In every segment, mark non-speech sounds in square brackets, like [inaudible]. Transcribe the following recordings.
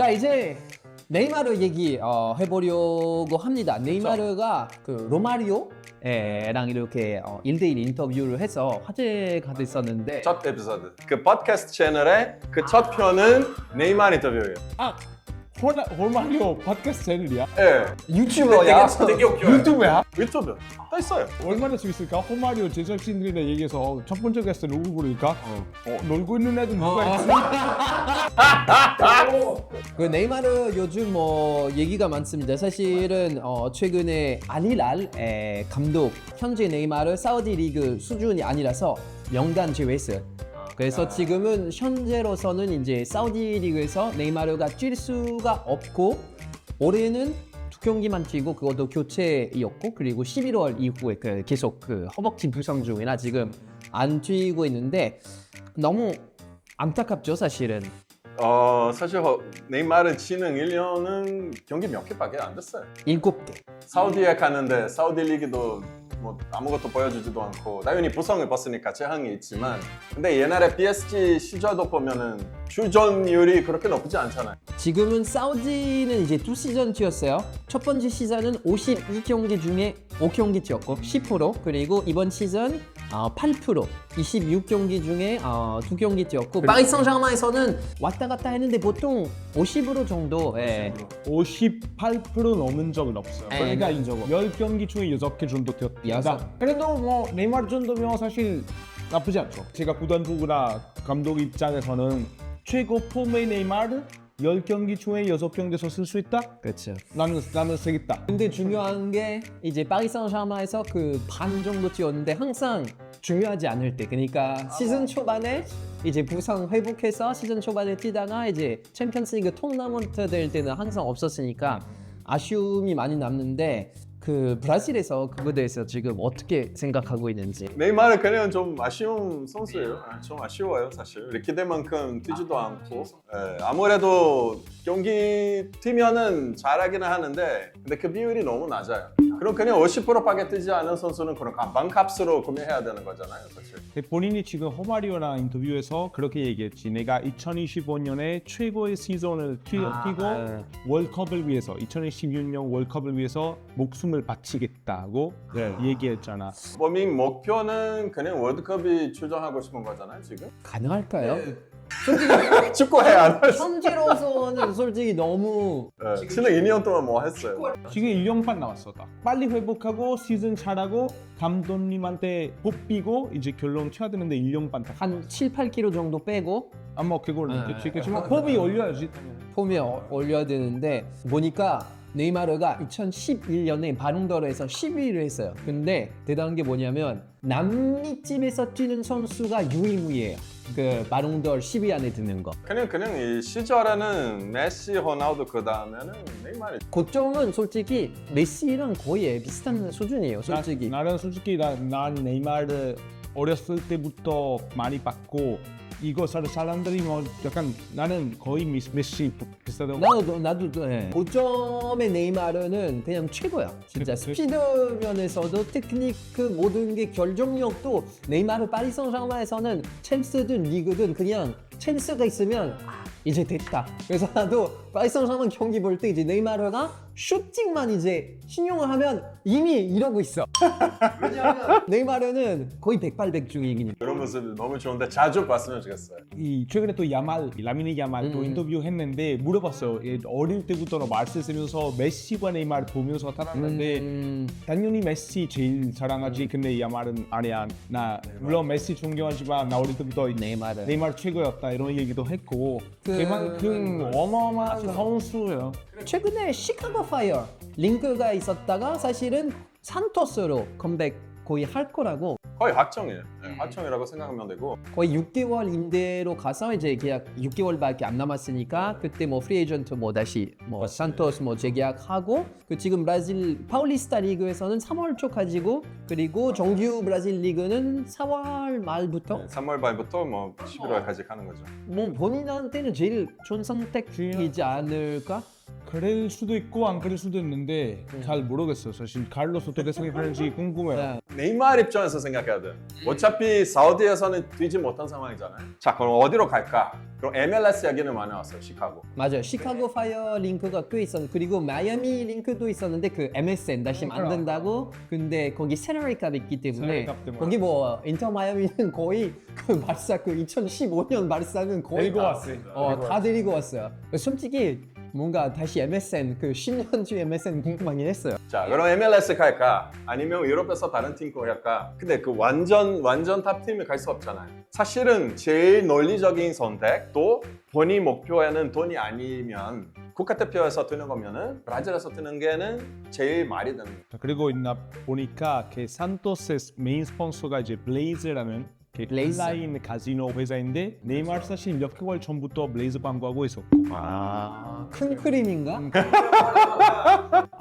자 이제 네이마르 얘기 어, 해보려고 합니다. 네이마르가 그 로마리오 랑 이렇게 어, 1대1 인터뷰를 해서 화제가 됐었는데 첫 에피소드. 그 팟캐스트 채널의 그 첫 편은 네이마르 인터뷰예요. 아 홀마, 홀마리오 팟캐스트 채널이야? 예. 유튜버야. 되게 웃겨요. 유튜브야? 유튜브. 떠 있어요. 얼마나 재밌을까? 홀마리오 제작진들이랑 얘기해서 첫 번째 게스트 누구 부를까? 어, 놀고 있는 애들 누가 있지? [laughs] 그 네이마르 요즘 뭐 얘기가 많습니다. 사실은 어, 최근에 에, 감독 현재 네이마르 사우디 리그 수준이 아니라서 명단 제외했어요. 그래서 지금은 현재로서는 이제 사우디 리그에서 네이마르가 뛸 수가 없고 올해는 두 경기만 뛰고 그것도 교체이었고 그리고 11월 이후에 그 계속 그 허벅지 부상 중이라 지금 안 뛰고 있는데 너무 안타깝죠 사실은. 어 사실 허- 네이마르 치는 1년은 경기 몇 개밖에 안 됐어요. 일곱 개. 사우디에 가는데 사우디 리그도 뭐 아무것도 보여주지도 않고 당연히 부상을 봤으니까 재앙이 있지만 근데 옛날에 PSG 시절도 보면은 출전율이 그렇게 높지 않잖아요. 지금은 사우디는 이제 두 시즌 뛰었어요. 첫 번째 시즌은 52경기 중에 5경기 뛰었고 10% 그리고 이번 시즌 어, 8% 26경기 중에 어, 2경기 뛰었고 파리 생제르맹에서는 왔다 갔다 했는데 보통 50% 정도 예. 58% 넘은 적은 없어요. 에이. 그러니까 인적은 10경기 중에 6개 정도 여섯. 뛰었다. 그래도 뭐 네이마르 정도면 사실 나쁘지 않죠. 제가 구단주구나 감독 입장에서는 최고 폼의 네이마르 10경기 중에 6경기에서 쓸 수 있다? 그렇죠. 나는 나는 쓰겠다. 근데 중요한 게 이제 파리 생제르맹에서 그 반 정도 뛰었는데 항상 중요하지 않을 때 그러니까 시즌 초반에 이제 부상 회복해서 시즌 초반에 뛰다가 이제 챔피언스리그 토너먼트 될 때는 항상 없었으니까 아쉬움이 많이 남는데 그 브라질에서 그거에 대해서 지금 어떻게 생각하고 있는지 네이마르 그냥 좀 아쉬운 선수예요. 아, 좀 아쉬워요 사실. 우리 기대만큼 뛰지도 않고 예, 아무래도 경기 뛰면은 잘하기는 하는데 근데 그 비율이 너무 낮아요. 그럼 그냥 50%밖에 뛰지 않은 선수는 그런 반값으로 구매해야 되는 거잖아요 사실. 본인이 지금 호마리오랑 인터뷰에서 그렇게 얘기했지. 내가 2025년에 최고의 시즌을 뛰, 아, 뛰고 아. 월컵을 위해서 2026년 월컵을 위해서 목숨 을 바치겠다고 얘기했잖아. 범이 목표는 그냥 월드컵이 출전하고 싶은 거잖아요 지금. 가능할까요? [laughs] 축구해야 안 했어. 현재로서는 솔직히 너무 예, 지난 2년 동안 뭐 했어요? 지금 1년 반 남았어. 다. 빨리 회복하고 시즌 잘하고 감독님한테 뽑히고 이제 결론 쳐야 되는데 1년 반 다. 한 7, 8kg 정도 빼고 아마 그걸 네. 그치 그치만 폼이 올려야지. 폼에 어- 올려야 되는데 보니까 네이마르가 2011년에 바롱더르에서 10위를 했어요. 근데 대단한 게 뭐냐면 남미 팀에서 뛰는 선수가 유일무이해요. 그 바롱더르 10위 안에 드는 거. 그냥 그냥 이 시절에는 메시, 호나우두 그 다음에는 네이마르. 고점은 솔직히 메시랑 거의 비슷한 수준이에요. 솔직히. 나, 나는 솔직히 나, 난 네이마르 어렸을 때부터 많이 봤고 이거 사- 사람들이 뭐 약간 나는 거의 미스, 메시 비슷하다고 나도 나도 예. 고점의 네이마르는 그냥 최고야. 진짜 그- 스피드 면에서도 테크닉 그 모든 게 결정력도 네이마르 파리 생제르맹에서는 챔스든 리그든 그냥 챔스가 있으면 아, 이제 됐다. 그래서 나도 파리 생제르맹 경기 볼 때 이제 네이마르가 슈팅만 이제 신용을 하면 이미 이러고 있어. 왜냐하면 네이마르는 거의 백발백중이긴. 그런 모습이 너무 좋은데 자주 봤으면 좋겠어요. 이 최근에 또 야말 라미니 야말 또 음. 인터뷰 했는데 물어봤어요 얘 어릴 때부터 말씀 쓰면서 메시와 네이마르 보면서 살았는데 음, 당연히 메시 제일 사랑하지 근데 야말은 아니야 나 물론 메시 존경하지만 나 어릴 때부터 네이마르. 네이마르 최고였다 이런 얘기도 했고 그- 그만큼 어마어마한 선수예요. 최근에 시카고 파이어 링크가 있었다가 사실은 산토스로 컴백 거의 할 거라고 거의 확정이에요. 네, 확정이라고 생각하면 되고 거의 6개월 임대로 가서 이제 계약 6개월밖에 안 남았으니까 그때 뭐 프리 에이전트 뭐 다시 뭐 산토스 뭐 재계약하고 그 지금 브라질 파울리스타 리그에서는 3월 초 가지고 그리고 정규 브라질 리그는 4월 말부터 3월 말부터 뭐 11월까지 가는 거죠. 뭐 본인한테는 제일 좋은 선택이지 않을까? 그럴 수도 있고 안 그럴 수도 있는데 잘 모르겠어. 사실 칼로스 어떻게 생각하는지 궁금해요. 네. 네이마르 입장에서 생각해야 돼. 어차피 사우디에서는 뛰지 못한 상황이잖아요. 자, 그럼 어디로 갈까? 그럼 MLS 얘기는 많이 나왔어요. 시카고. 맞아요. 시카고 파이어 링크가 꽤 있었는데 그리고 마이애미 링크도 있었는데 그 MSN 다시 만든다고 근데 거기 세너리 값이 있기 때문에 세너리 값 때문에. 거기 뭐 인터 마이애미는 거의 그 발사 그 2015년 발사는 거의 데리고 다, 왔어요. 어, 다 데리고 왔어요. 솔직히 뭔가 다시 MSN 그 10년 뒤 MSN 궁금하긴 했어요. 자, 그럼 MLS 갈까? 아니면 유럽에서 다른 팀거 할까? 근데 그 완전 완전 탑 팀을 갈수 없잖아요. 사실은 제일 논리적인 선택 또 본인 목표에는 돈이 아니면 국가대표에서 뛰는 거면은 브라질에서 뛰는 게는 제일 말이 되는 거예요. 그리고 있나 보니까 그 산토스의 메인 스폰서가 이제 블레이즈라는 그 블레이즈. 온라인 카지노 회사인데 네이마르 사실 몇 개월 전부터 블레이즈 광고하고 있었고 큰 그림인가?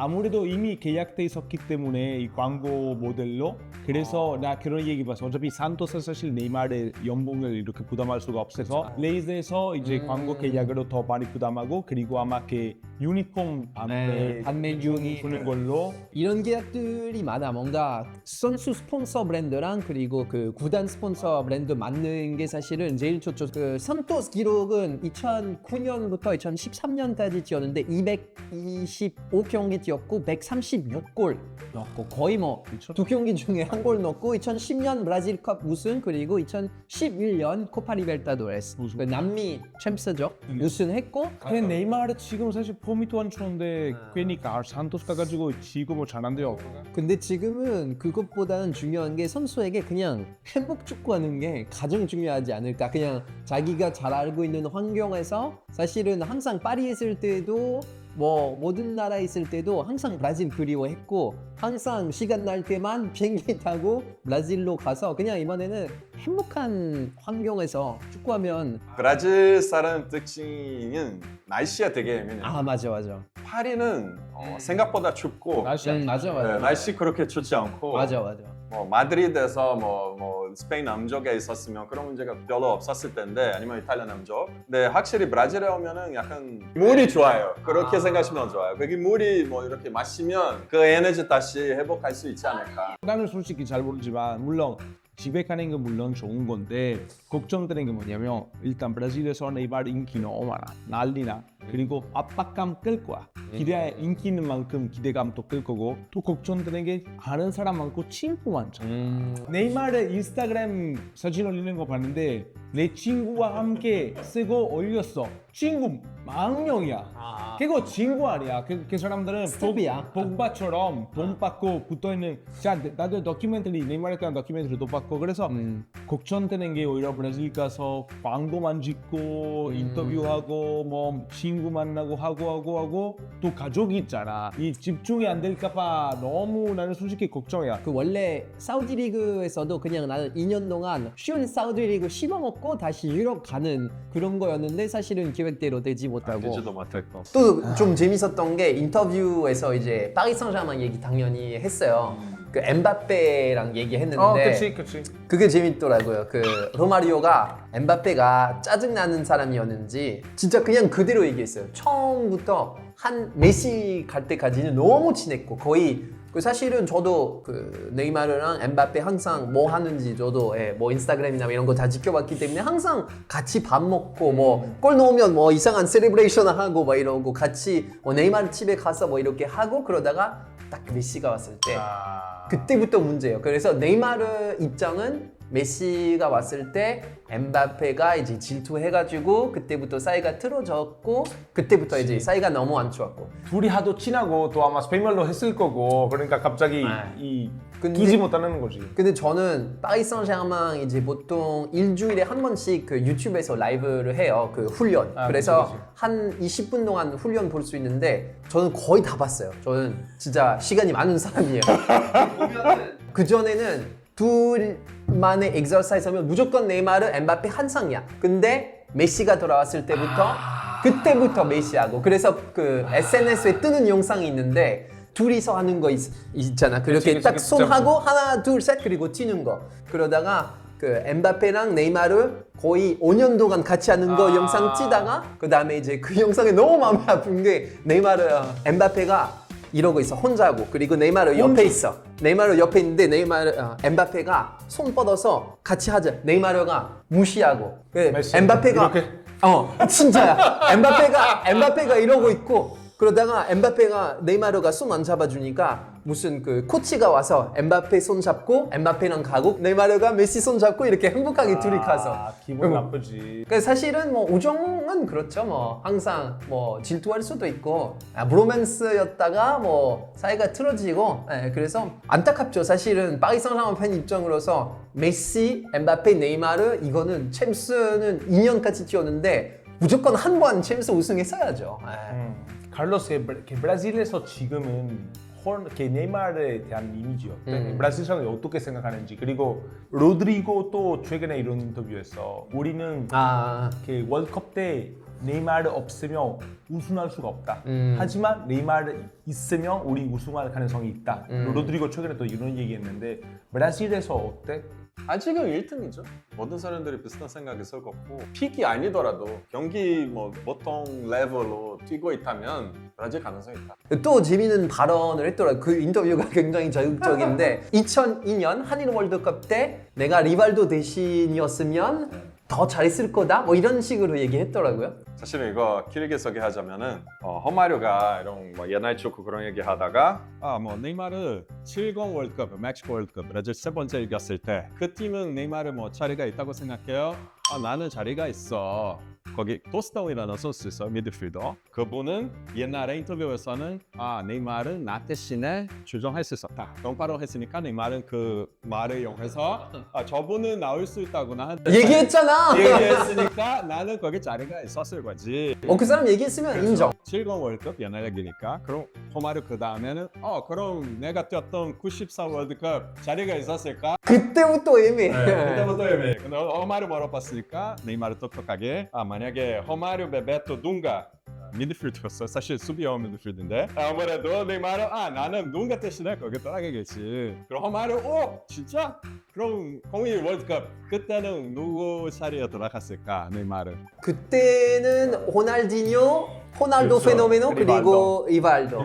아무래도 이미 계약돼 있었기 때문에 이 광고 모델로 그래서 나 그런 얘기 봤어. 어차피 산토스 사실 네이마르의 연봉을 이렇게 부담할 수가 없어서 레이즈에서 이제 광고 계약으로 더 많이 부담하고 그리고 아마 그 유니폼 판매 네, 판매 중이 주는 걸로. 이런 계약들이 많아. 뭔가 선수 스폰서 브랜드랑 그리고 그 구단 스폰서 브랜드 맞는 게 사실은 제일 좋죠. 그 산토스 기록은 2009년부터 2013년까지 뛰었는데 225경기 뛰었고 136골. 넣었고 거의 뭐 두 경기 중에 한 골 넣고 2010년 브라질컵 우승 그리고 2011년 코파 리베르타도레스. 우승. 그 남미 챔스죠 우승했고. 근데 네이마르 지금 사실 폼이 또안 좋은데 괜히 아, 산토스 가가지고 지금 뭐 잘한대요. 근데 지금은 그것보다는 중요한 게 선수에게 그냥 행복 축구하는 게 가장 중요하지 않을까. 그냥 자기가 잘 알고 있는 환경에서 사실은 항상 파리에 있을 때도 뭐 모든 나라에 있을 때도 항상 브라질 그리워했고 항상 시간 날 때만 [laughs] 비행기 타고 브라질로 가서 그냥 이번에는 행복한 환경에서 축구하면 브라질 사람 특징은 날씨가 되게 예민해요. 아 맞아 맞아. 파리는 어, 생각보다 춥고 날씨 음, 맞아 맞아. 네, 날씨 그렇게 좋지 않고 맞아 맞아 뭐 마드리드에서 뭐, 뭐 스페인 남쪽에 있었으면 그런 문제가 별로 없었을 텐데 아니면 이탈리아 남쪽. 근데 확실히 브라질에 오면은 약간 물이 좋아요. 그렇게 생각하시면 좋아요. 거기 물이 뭐 이렇게 마시면 그 에너지 다시 회복할 수 있지 않을까. 나는 솔직히 잘 모르지만 물론 가는 건 물론 좋은 건데 걱정되는 게 뭐냐면 일단 브라질에서 네이마르 인기 너무 많아 난리나 그리고 압박감 끌 거야. 기대 인기 있는 만큼 기대감도 끌 거고 또 걱정되는 게 아는 사람 많고 친구 많잖아 네이마르 인스타그램 사진 올리는 거 봤는데 내 친구와 함께 쓰고 올렸어. 친구 만 명이야. 그거 친구 아니야. 그, 그 사람들은 스텝이야. 복바처럼 돈 받고 붙어 있는 자 나도 다큐멘터리 네이마르에 대한 다큐멘터리도 받고 그래서 음. 걱정되는 게 오히려 브라질 가서 광고만 찍고 인터뷰하고 뭐 친구 만나고 하고 하고 하고 또 가족이 있잖아. 이 집중이 안 될까봐 너무 나는 솔직히 걱정이야. 그 원래 사우디 리그에서도 그냥 나는 2년 동안 쉬운 사우디 리그 씹어먹고 다시 유럽 가는 그런 거였는데 사실은 계획대로 되지 못하고. 되지도 못했고 또 좀 재밌었던 게 인터뷰에서 이제 파리 생제르맹 얘기 당연히 했어요. 그 엠바페랑 얘기했는데 그치 그게 재밌더라고요. 그 로마리오가 엠바페가 짜증나는 사람이었는지 진짜 그냥 그대로 얘기했어요. 처음부터 한 메시 갈 때까지는 너무 친했고 거의 그 사실은 저도 그 네이마르랑 엠바페 항상 뭐 하는지 저도 예, 뭐 인스타그램이나 이런 거 다 지켜봤기 때문에 항상 같이 밥 먹고 뭐 골 넣으면 뭐 이상한 세레브레이션 하고 막 이러고 같이 뭐 네이마르 집에 가서 뭐 이렇게 하고 그러다가 딱 메시가 왔을 때 그때부터 문제예요. 그래서 네이마르 입장은 메시가 왔을 때 엠바페가 이제 질투해가지고 그때부터 사이가 틀어졌고 그때부터 이제 사이가 너무 안 좋았고 둘이 하도 친하고 또 아마 스페인말로 했을 거고 그러니까 갑자기 이 근데- 두지 못하는 거지 근데 저는 파리 생제르맹 이제 보통 일주일에 한 번씩 그 유튜브에서 라이브를 해요. 그 훈련. 아, 그래서 그치, 그치. 한 20분 동안 훈련 볼 수 있는데 저는 거의 다 봤어요. 저는 진짜 시간이 많은 사람이에요. [laughs] 그 전에는 둘만의 엑서사이즈 하면 무조건 네이마르, 엠바페 한 상이야. 근데 메시가 돌아왔을 때부터 그때부터 메시하고. 그래서 그 SNS에 뜨는 영상이 있는데 둘이서 하는 거 있, 잖아. 그렇게 그치, 딱 그치, 손하고 하나 둘 셋 그리고 튀는 거. 그러다가 그 엠바페랑 네이마르 거의 5년 동안 같이 하는 거 아. 영상 찍다가 그 다음에 이제 그 영상이 너무 마음이 아픈 게 네이마르 어, 엠바페가 이러고 있어 혼자고. 그리고 네이마르 옆에 있어. 네이마르 옆에 있는데 네이마르 어, 엠바페가 손 뻗어서 같이 하자. 네이마르가 무시하고. 그 메시, 엠바페가 이렇게? 어 진짜야. 엠바페가 엠바페가 이러고 있고 그러다가 엠바페가 네이마르가 손 안 잡아주니까 무슨 그 코치가 와서 엠바페 손 잡고 엠바페랑 가고 네이마르가 메시 손 잡고 이렇게 행복하게 둘이 가서. 아, 기분 나쁘지. 그 사실은 뭐 우정은 그렇죠. 뭐 항상 뭐 질투할 수도 있고. 아, 브로맨스였다가 뭐 사이가 틀어지고. 예, 그래서 안타깝죠. 사실은 파리 생제르맹 팬 입장으로서 메시, 엠바페, 네이마르 이거는 챔스는 2년까지 뛰었는데 무조건 한 번 챔스 우승했어야죠. 예. 음, 칼로스 그 브라- 그 브라질에서 지금은 홀, 그 네이마르에 대한 이미지 어때? 음. 브라질 사람이 어떻게 생각하는지 그리고 로드리고 또 최근에 이런 인터뷰에서 우리는 아 그 월컵 때 네이마르 없으면 우승할 수가 없다. 음. 하지만 네이마르 있으면 우리 우승할 가능성이 있다. 음. 로드리고 최근에 또 이런 얘기했는데 브라질에서 어때? 아직은 1등이죠. 모든 사람들이 비슷한 생각이 있을 거고 픽이 아니더라도 경기 뭐 보통 레벨로 뛰고 있다면 브라질 가능성이 있다. 또 재미있는 발언을 했더라. 그 인터뷰가 [laughs] 굉장히 자극적인데 2002년 한일 월드컵 때 내가 리발도 대신이었으면 더 잘했을 거다. 뭐 이런 식으로 얘기했더라고요. 사실은 이거 길게 소개하자면은 어, 허마료가 이런 뭐 옛날 축구 그런 얘기 하다가 아, 뭐 네이마르 70 월드컵, 멕시코 월드컵 브라질 세 번째 이겼을 때 그 팀은 네이마르 뭐 자리가 있다고 생각해요? 아, 나는 자리가 있어. 거기 토스턴이라는 선수 있어 미드필더. 그분은 옛날에 인터뷰에서는 아 네이마르 나 대신에 주정할 수 있었다. 동파로 했으니까 네이마르는 그 말을 이용해서 아 저분은 나올 수 있다고 나한테 얘기했잖아. 얘기했으니까 나는 거기 자리가 있었을 거지. 어, 그 사람 얘기했으면 인정. 70 월드컵 옛날 얘기니까 그럼 호마르 그 다음에는 어 그럼 내가 뛰었던 94 월드컵 자리가 있었을까? 그때부터 애매해. 그때부터 애매해 근데 호마르 물어봤으니까 네이마르 똑똑하게 아 만약 에 호마르 베베토 둥가 미드필드였어 사실 수비형 미드필드인데 아무래도 네이마르 아 나는 둥가 대신에 거기 떠나겠지 그럼 호마르 오 진짜? 그럼 01 월드컵 그때는 누구 자리에 들어갔을까 네이마르 그때는 호날디뇨, 호날도 그렇죠. 페노메노 그리고 리발도.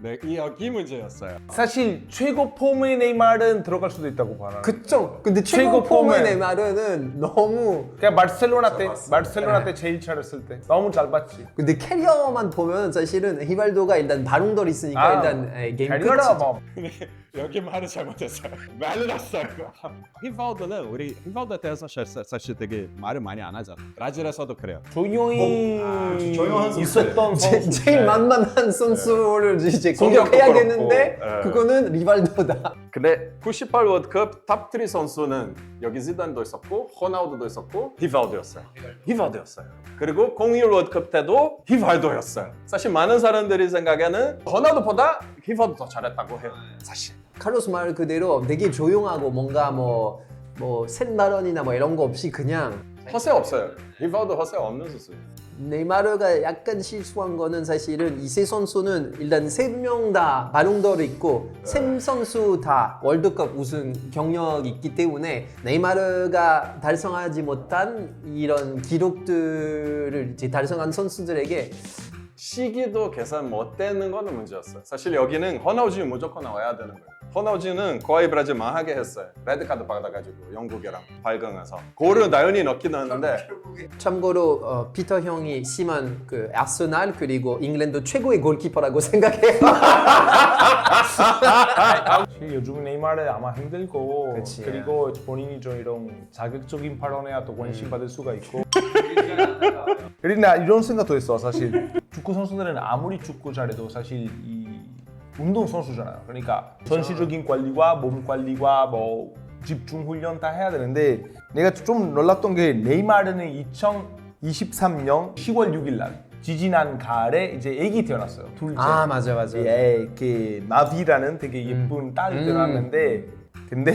네 이게 문제였어요 사실 최고 폼의 네이마르는 들어갈 수도 있다고 봐. 그, 그쵸. 근데 최고 최고 폼의 폼에. 네마르는 너무 그냥 바르셀로나 때, 바르셀로나 때 제일 잘했을 때 너무 잘 봤지. 근데 캐리어만 보면 사실은 히발도가 일단 바롱돌 있으니까 아, 일단 에, 게임 끝이죠. 뭐. 여기 [laughs] 말을 잘못했어요. 말을 났어요. 히발도는 우리 히발도에 대해서 사- 사실 되게 말을 많이 안 하잖아. 브라질에서도 그래요. 조용히 아, 조용한 선수. 있었던 제, 선수. 제일 만만한 선수를 이제 성격도 공격해야겠는데 그렇고, 예. 그거는 리발도다. 근데 98 월드컵 탑3 선수는 여기 지단도 있었고 호나우드도 있었고 히발도였어요. 히발도였어요. 그리고 01 월드컵 때도 히발도였어요. 사실 많은 사람들이 생각에는 호나우드보다 히발도 더 잘했다고 해요. 사실. 카로스 말 그대로 되게 조용하고 뭔가 뭐 뭐 센발언이나 뭐 이런 거 없이 그냥 허세 없어요. 히발도 허세 없는 선수예요. 네이마르가 약간 실수한 거는 사실은 이세 선수는 일단 세 명 다 바롱도르 있고 세 선수 다 월드컵 우승 경력이 있기 때문에 네이마르가 달성하지 못한 이런 기록들을 이제 달성한 선수들에게 시기도 계산 못 되는 거는 문제였어요. 사실 여기는 호나우지 무조건 나와야 되는 거예요. 호나우지는 거의 브라질 망하게 했어요. 레드카드 받아가지고 영국이랑 발광해서 골을 나연히 넣긴 했는데 참고로 어, 피터 형이 심한 그 아스날 그리고 잉글랜드 최고의 골키퍼라고 [laughs] 생각해요. 사실 요즘 네이마르 아마 힘들고 그치. 그리고 본인이 좀 이런 자극적인 발언에 또 관심 받을 수가 있고 [laughs] 그리고 나 이런 생각도 했어 사실 축구 선수들은 아무리 축구 잘해도 사실 이 운동 선수잖아요 그러니까 전시적인 관리와 몸 관리와 뭐 집중 훈련 다 해야 되는데 내가 좀 놀랐던 게 네이마르는 2023년 10월 6일 날 지지난 가을에 이제 아기 태어났어요 둘째 아 맞아 맞아. 예, 그 나비라는 되게 예쁜 딸이 음. 태어났는데 근데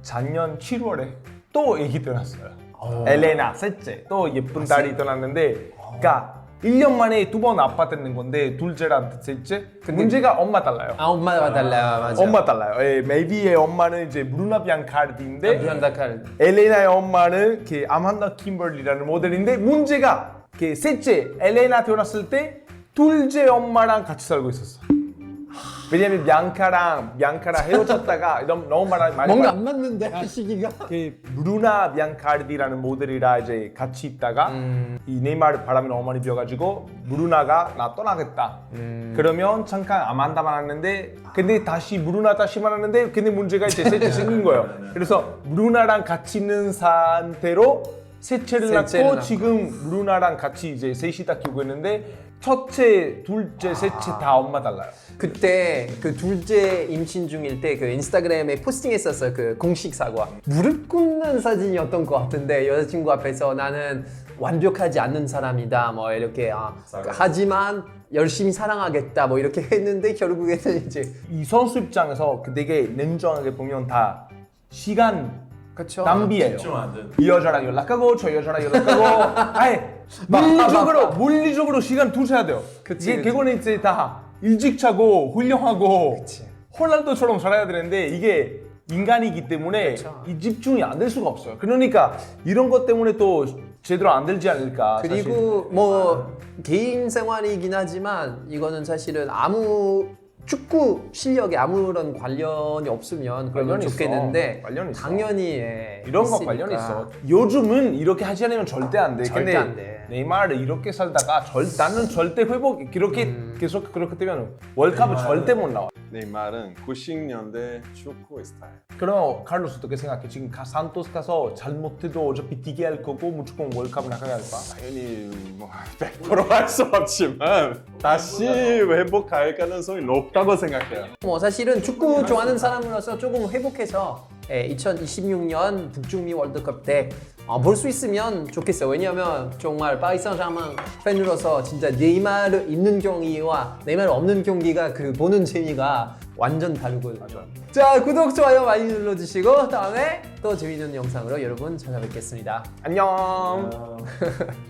작년 7월에 또 애기 태어났어요. 어. 엘레나 셋째 또 예쁜 딸이 태어났는데 그러니까 1년 만에 두 번 아팠다는 건데 둘째랑 셋째 문제가 엄마 달라요. 아 엄마가 달라요. 맞아. 엄마 달라요. 예, 메비의 엄마는 이제 브루나 비앙 카르디인데 브란다칼. 엘레나의 엄마는 그 아만다 킴벌리라는 모델인데 문제가 그 셋째 엘레나 태어났을 때 둘째 엄마랑 같이 살고 있었어. 왜냐면 비앙카랑 비앙카랑 헤어졌다가 [laughs] 너무 너무 많이 많이 뭔가 안 맞는데 시기가. 그 브루나 비앙카르디라는 모델이라 이제 같이 있다가 이 네이마르 바람이 너무 많이 비어가지고 브루나가 나 떠나겠다. 그러면 잠깐 아만다 만났는데 근데 다시 브루나 다시 만났는데 근데 문제가 이제 셋째 [laughs] 생긴 거예요. 그래서 브루나랑 같이 있는 상태로 셋째를 셋째를 낳고 낳고. 지금 브루나랑 같이 이제 셋이 다 키우고 있는데 첫째, 둘째, 셋째 다 엄마 달라요. 그때 그 둘째 임신 중일 때 그 인스타그램에 포스팅했었어요. 그 공식 사과. 무릎 꿇는 사진이었던 것 같은데 여자친구 앞에서 나는 완벽하지 않는 사람이다. 뭐 이렇게 아, 하지만 열심히 사랑하겠다. 뭐 이렇게 [laughs] 했는데 결국에는 이제 이 선수 입장에서 그 되게 냉정하게 보면 다 시간 그쵸. 낭비예요. 이 여자랑 연락하고 저 여자랑 연락하고 [laughs] 아예 물리적으로 물리적으로 시간 두셔야 돼요. 그치, 이게 그치. 그거는 이제 다 일찍 자고 훌륭하고 그치. 홀란드처럼 살아야 되는데 이게 인간이기 때문에 그쵸. 이 집중이 안 될 수가 없어요. 그러니까 이런 것 때문에 또 제대로 안 되지 않을까. 사실. 그리고 뭐 개인 생활이긴 하지만 이거는 사실은 아무 축구 실력에 아무런 관련이 없으면 그러면 관련이 있어. 좋겠는데 관련이 있어. 당연히 예, 이런 거 있으니까. 관련 있어. 요즘은 이렇게 하지 않으면 절대 안 돼. 절대 근데 안 돼. 네이마르 이렇게 살다가 절, 나는 절대 회복 이렇게 음. 계속 그렇게 되면 월컵은 절대 못 나와. 네이마르는 90년대 축구 스타일. 그러면 칼로스 어떻게 생각해? 지금 가, 산토스 가서 잘못해도 어차피 뛰게 할 거고 무조건 월컵을 나가야 할 거야. 당연히 [laughs] 뭐 100%할 수 없지만 다시 회복할 가능성이 높 다고 생각해요. 뭐 사실은 축구 좋아하는 사람으로서 조금 회복해서 예, 2026년 북중미 월드컵 때볼 수 있으면 좋겠어요. 왜냐하면 정말 파리 생제르맹 팬으로서 진짜 네이마르 있는 경기와 네이마르 없는 경기가 그 보는 재미가 완전 다르거든요. 자 구독 좋아요 많이 눌러주시고 다음에 또 재밌는 영상으로 여러분 찾아뵙겠습니다. 안녕. [laughs]